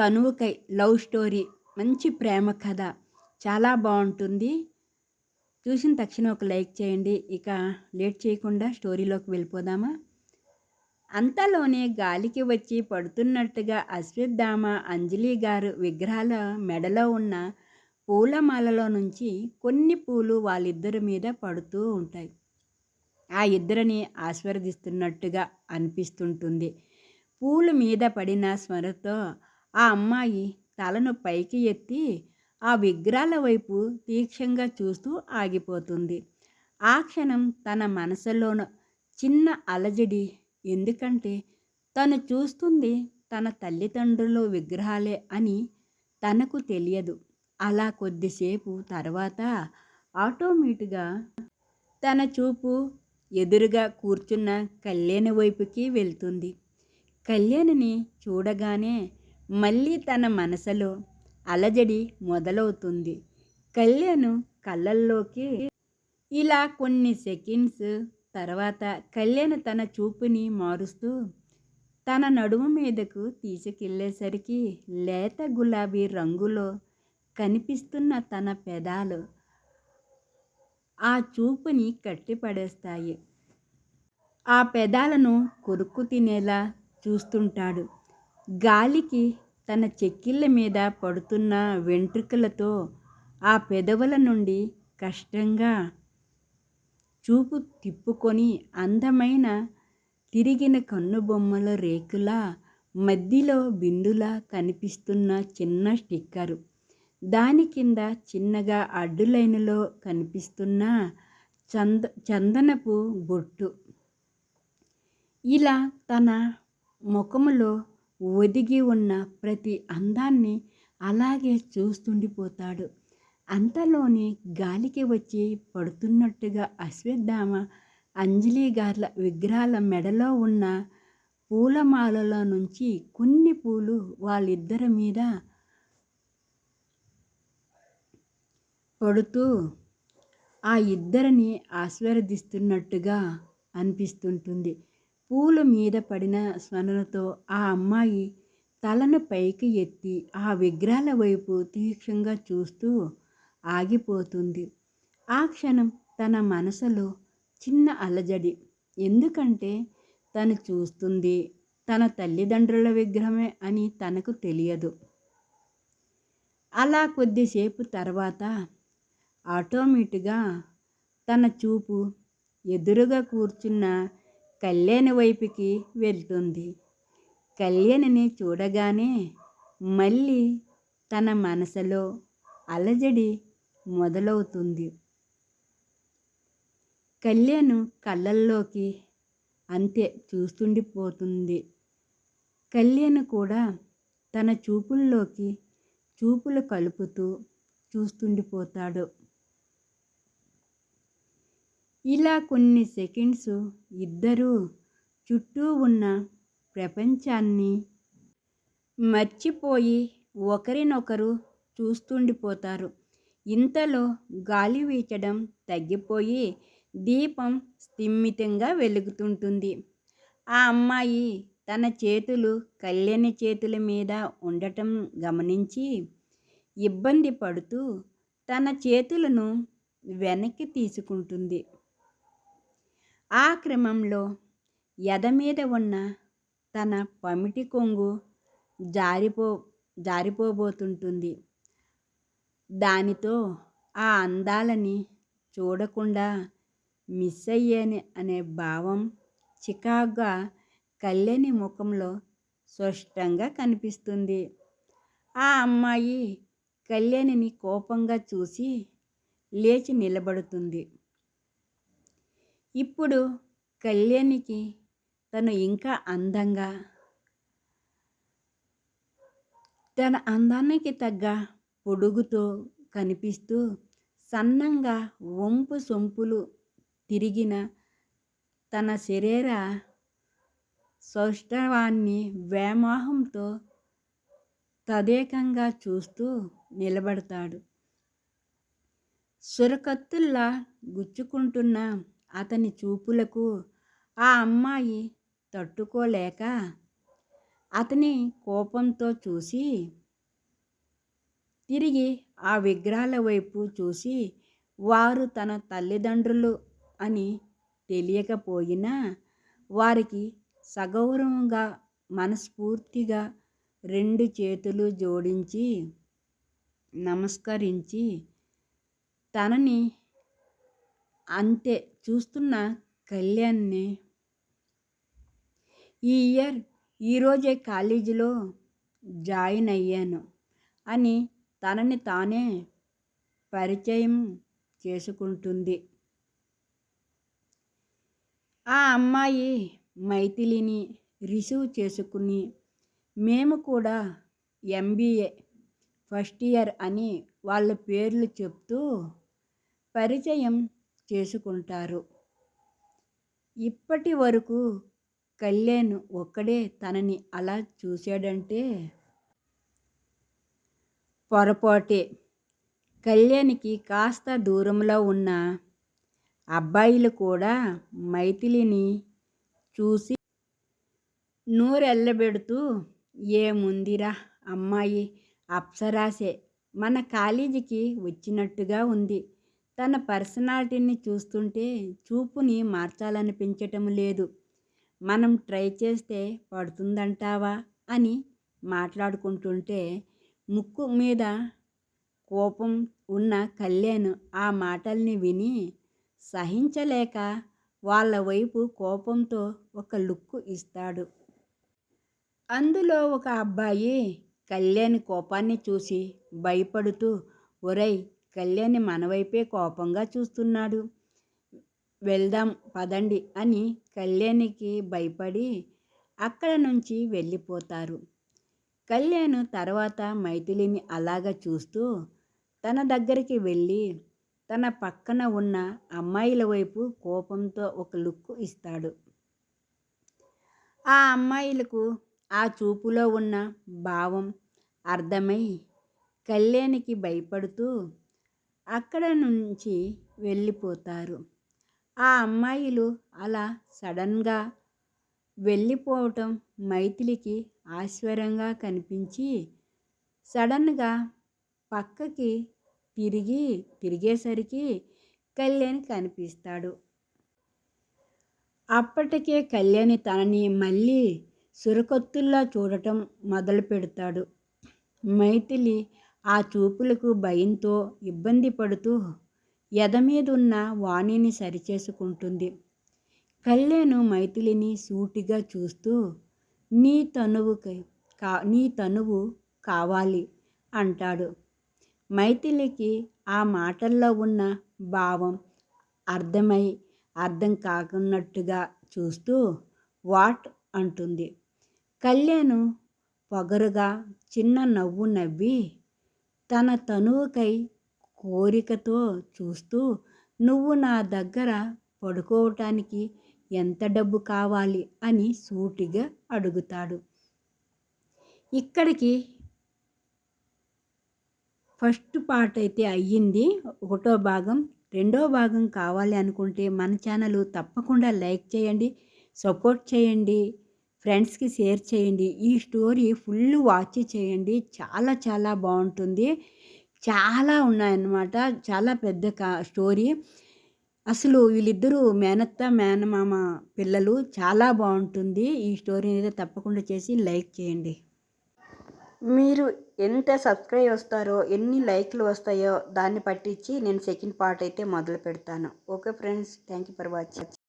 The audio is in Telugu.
తనువుకై లవ్ స్టోరీ మంచి ప్రేమ కథ చాలా బాగుంటుంది. చూసిన తక్షణం ఒక లైక్ చేయండి. ఇక లేట్ చేయకుండా స్టోరీలోకి వెళ్ళిపోదామా? అంతలోనే గాలికి వచ్చి పడుతున్నట్టుగా అశ్వత్థామ అంజలి గారు విగ్రహాల మెడలో ఉన్న పూలమాలలో నుంచి కొన్ని పూలు వాళ్ళిద్దరి మీద పడుతూ ఉంటాయి. ఆ ఇద్దరిని ఆస్వాదిస్తున్నట్టుగా అనిపిస్తుంటుంది. పూల మీద పడిన స్మరతో ఆ అమ్మాయి తలను పైకి ఎత్తి ఆ విగ్రహాల వైపు తీక్షంగా చూస్తూ ఆగిపోతుంది. ఆ క్షణం తన మనసులోన చిన్న అలజడి ఎందుకంటే తను చూస్తుంది తన తల్లిదండ్రులు విగ్రహాలే అని తనకు తెలియదు. అలా కొద్దిసేపు తర్వాత ఆటోమేటిక్గా తన చూపు ఎదురుగా కూర్చున్న కళ్యాణి వైపుకి వెళ్తుంది. కళ్యాణిని చూడగానే మళ్ళీ తన మనసులో అలజడి మొదలవుతుంది. కళ్యాణ్ కళ్ళల్లోకి ఇలా కొన్ని సెకండ్స్ తర్వాత కళ్యాణ్ తన చూపుని మారుస్తూ తన నడుము మీదకు తీసుకెళ్ళేసరికి లేత గులాబీ రంగులో కనిపిస్తున్న తన పెదాలు ఆ చూపుని కట్టిపడేస్తాయి. ఆ పెదాలను కొరుక్కు తినేలా చూస్తుంటాడు. గాలికి తన చెక్కిళ్ళ మీద పడుతున్న వెంట్రుకలతో ఆ పెదవుల నుండి కష్టంగా చూపు తిప్పుకొని అందమైన తిరిగిన కన్నుబొమ్మల రేకుల మధ్యలో బిందులా కనిపిస్తున్న చిన్న స్టిక్కరు. దాని కింద చిన్నగా అడ్డులైనలో కనిపిస్తున్న చంద చందనపు బొట్టు. ఇలా తన ముఖములో ఒదిగి ఉన్న ప్రతి అందాన్ని అలాగే చూస్తుండిపోతాడు. అంతలోనే గాలికి వచ్చి పడుతున్నట్టుగా అశ్వత్థామ అంజలి గార్ల విగ్రహాల మెడలో ఉన్న పూలమాలలో నుంచి కొన్ని పూలు వాళ్ళిద్దరి మీద పడుతూ ఆ ఇద్దరిని ఆశీర్వదిస్తున్నట్టుగా అనిపిస్తుంటుంది. పూల మీద పడిన స్మరణతో ఆ అమ్మాయి తలను పైకి ఎత్తి ఆ విగ్రహాల వైపు తీక్షంగా చూస్తూ ఆగిపోతుంది. ఆ క్షణం తన మనసులో చిన్న అలజడి. ఎందుకంటే తను చూస్తుంది తన తల్లిదండ్రుల విగ్రహమే అని తనకు తెలియదు. అలా కొద్దిసేపు తర్వాత ఆటోమేటిక్గా తన చూపు ఎదురుగా కూర్చున్న కళ్యాణి వైపుకి వెళ్తుంది. కళ్యాణిని చూడగానే మళ్ళీ తన మనసులో అలజడి మొదలవుతుంది. కళ్యాణ్ కళ్ళల్లోకి అంతే చూస్తుండిపోతుంది. కళ్యాణ్ కూడా తన చూపుల్లోకి చూపులు కలుపుతూ చూస్తుండిపోతాడు. ఇలా కొన్ని సెకండ్స్ ఇద్దరూ చుట్టూ ఉన్న ప్రపంచాన్ని మర్చిపోయి ఒకరినొకరు చూస్తుండిపోతారు. ఇంతలో గాలి వీచడం తగ్గిపోయి దీపం స్థిమితంగా వెలుగుతుంటుంది. ఆ అమ్మాయి తన చేతులు కళ్యాణి చేతుల మీద ఉండటం గమనించి ఇబ్బంది పడుతూ తన చేతులను వెనక్కి తీసుకుంటుంది. ఆ క్రమంలో ఎద మీద ఉన్న తన పమిటి కొంగు జారిపో జారిపోబోతుంటుంది. దానితో ఆ అందాలని చూడకుండా మిస్ అయ్యాని అనే భావం చికాగ్గా కళ్యాణి ముఖంలో స్పష్టంగా కనిపిస్తుంది. ఆ అమ్మాయి కళ్యాణిని కోపంగా చూసి లేచి నిలబడుతుంది. ఇప్పుడు కళ్యాణికి తను ఇంకా అందంగా తన అందానికి తగ్గ పొడుగుతో కనిపిస్తూ సన్నంగా వంపు సొంపులు తిరిగిన తన శరీర సౌష్ఠవాన్ని వ్యామోహంతో తదేకంగా చూస్తూ నిలబడతాడు. సురకత్తుల్లా గుచ్చుకుంటున్న అతని చూపులకు ఆ అమ్మాయి తట్టుకోలేక అతని కోపంతో చూసి తిరిగి ఆ విగ్రహాల వైపు చూసి వారు తన తల్లిదండ్రులు అని తెలియకపోయినా వారికి సగౌరవంగా మనస్ఫూర్తిగా రెండు చేతులు జోడించి నమస్కరించి తనని అంతే చూస్తున్న కళ్యాణ్ని. ఈ ఇయర్ ఈరోజే కాలేజీలో జాయిన్ అయ్యాను అని తనని తానే పరిచయం చేసుకుంటుంది. ఆ అమ్మాయి మైథిలిని రిసీవ్ చేసుకుని మేము కూడా ఎంబీఏ ఫస్ట్ ఇయర్ అని వాళ్ళ పేర్లు చెప్తూ పరిచయం చేసుకుంటారు. ఇప్పటి వరకు కళ్యాణ్ ఒక్కడే తనని అలా చూశాడంటే పొరపాటే. కళ్యాణ్కి కాస్త దూరంలో ఉన్న అబ్బాయిలు కూడా మైథిలిని చూసి నూరెళ్ళబెడుతూ ఏముందిరా అమ్మాయి అప్సరాసే. మన కాలేజీకి వచ్చినట్టుగా ఉంది. తన పర్సనాలిటీని చూస్తుంటే చూపుని మార్చాలనిపించటం లేదు. మనం ట్రై చేస్తే పడుతుందంటావా? అని మాట్లాడుకుంటుంటే ముక్కు మీద కోపం ఉన్న కళ్యాణ్ ఆ మాటల్ని విని సహించలేక వాళ్ళ వైపు కోపంతో ఒక లుక్కు ఇస్తాడు. అందులో ఒక అబ్బాయి కళ్యాణ్ కోపాన్ని చూసి భయపడుతూ ఒరై కళ్యాణ్ మన వైపే కోపంగా చూస్తున్నాడు. వెళ్దాం పదండి అని కళ్యాణ్కి భయపడి అక్కడ నుంచి వెళ్ళిపోతారు. కళ్యాణ్ తర్వాత మైథిలిని అలాగ చూస్తూ తన దగ్గరికి వెళ్ళి తన పక్కన ఉన్న అమ్మాయిల వైపు కోపంతో ఒక లుక్ ఇస్తాడు. ఆ అమ్మాయిలకు ఆ చూపులో ఉన్న భావం అర్థమై కళ్యాణికి భయపడుతూ అక్కడ నుంచి వెళ్ళిపోతారు. ఆ అమ్మాయిలు అలా సడన్గా వెళ్ళిపోవటం మైథిలికి ఆశ్చర్యంగా కనిపించి సడన్గా పక్కకి తిరిగి తిరిగేసరికి కళ్యాణ్ కనిపిస్తాడు. అప్పటికే కళ్యాణి తనని మళ్ళీ సురకొత్తుల్లా చూడటం మొదలు పెడతాడు మైథిలి ఆ చూపులకు భయంతో ఇబ్బంది పడుతూ ఎద మీదున్న వాణిని సరిచేసుకుంటుంది. కళ్యాణు మైథిలిని సూటిగా చూస్తూ నీ తనువు కా నీ తనువు కావాలి అంటాడు. మైథిలికి ఆ మాటల్లో ఉన్న భావం అర్థమై అర్థం కాకున్నట్టుగా చూస్తూ వాట్ అంటుంది. కళ్యాణ్ పొగరుగా చిన్న నవ్వు నవ్వి తన తనువుకై కోరికతో చూస్తూ నువ్వు నా దగ్గర పడుకోవటానికి ఎంత డబ్బు కావాలి? అని సూటిగా అడుగుతాడు. ఇక్కడికి ఫస్ట్ పార్ట్ అయితే అయ్యింది. ఒకటో భాగం రెండో భాగం కావాలి అనుకుంటే మన ఛానల్ తప్పకుండా లైక్ చేయండి సపోర్ట్ చేయండి. ఫ్రెండ్స్కి షేర్ చేయండి. ఈ స్టోరీ ఫుల్ వాచ్ చేయండి. చాలా చాలా బాగుంటుంది. చాలా ఉన్నాయన్నమాట. చాలా పెద్ద కా స్టోరీ. అసలు వీళ్ళిద్దరూ మేనత్త మేనమామ పిల్లలు. చాలా బాగుంటుంది. ఈ స్టోరీ అనేది తప్పకుండా చేసి లైక్ చేయండి. మీరు ఎంత సబ్స్క్రైబ్ వస్తారో ఎన్ని లైక్లు వస్తాయో దాన్ని పట్టించి నేను సెకండ్ పార్ట్ అయితే మొదలు పెడతాను. Okay friends. Thank you for watching.